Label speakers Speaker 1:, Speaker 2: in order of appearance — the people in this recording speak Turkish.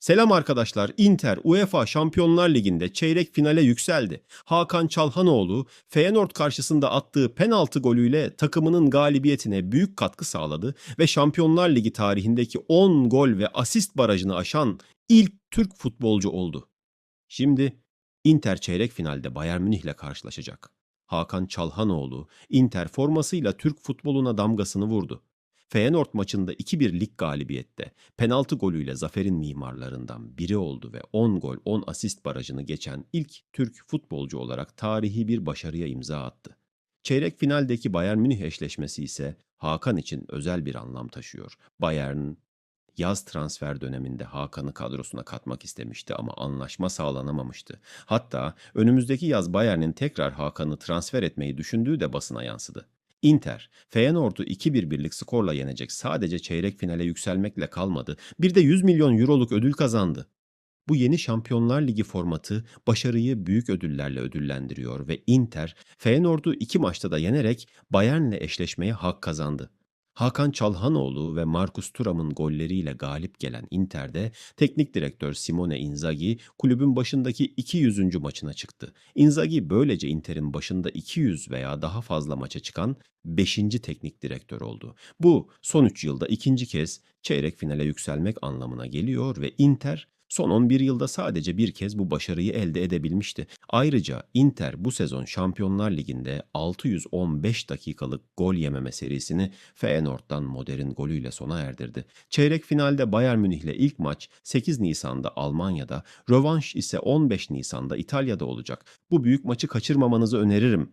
Speaker 1: Selam arkadaşlar. Inter UEFA Şampiyonlar Ligi'nde çeyrek finale yükseldi. Hakan Çalhanoğlu Feyenoord karşısında attığı penaltı golüyle takımının galibiyetine büyük katkı sağladı ve Şampiyonlar Ligi tarihindeki 10 gol ve asist barajını aşan ilk Türk futbolcu oldu. Şimdi Inter çeyrek finalde Bayern Münih'le karşılaşacak. Hakan Çalhanoğlu Inter formasıyla Türk futboluna damgasını vurdu. Feyenoord maçında 2-1 lig galibiyette penaltı golüyle zaferin mimarlarından biri oldu ve 10 gol 10 asist barajını geçen ilk Türk futbolcu olarak tarihi bir başarıya imza attı. Çeyrek finaldeki Bayern Münih eşleşmesi ise Hakan için özel bir anlam taşıyor. Bayern yaz transfer döneminde Hakan'ı kadrosuna katmak istemişti ama anlaşma sağlanamamıştı. Hatta önümüzdeki yaz Bayern'in tekrar Hakan'ı transfer etmeyi düşündüğü de basına yansıdı. Inter, Feyenoord'u 2-1 birlik skorla yenecek sadece çeyrek finale yükselmekle kalmadı, bir de 100 milyon euroluk ödül kazandı. Bu yeni Şampiyonlar Ligi formatı başarıyı büyük ödüllerle ödüllendiriyor ve Inter, Feyenoord'u iki maçta da yenerek Bayern'le eşleşmeye hak kazandı. Hakan Çalhanoğlu ve Marcus Thuram'ın golleriyle galip gelen Inter'de teknik direktör Simone Inzaghi kulübün başındaki 200. maçına çıktı. Inzaghi böylece Inter'in başında 200 veya daha fazla maça çıkan 5. teknik direktör oldu. Bu son 3 yılda ikinci kez çeyrek finale yükselmek anlamına geliyor ve Inter son 11 yılda sadece bir kez bu başarıyı elde edebilmişti. Ayrıca Inter bu sezon Şampiyonlar Ligi'nde 615 dakikalık gol yememe serisini Feyenoord'dan modern golüyle sona erdirdi. Çeyrek finalde Bayern Münih'le ilk maç 8 Nisan'da Almanya'da, rövanş ise 15 Nisan'da İtalya'da olacak. Bu büyük maçı kaçırmamanızı öneririm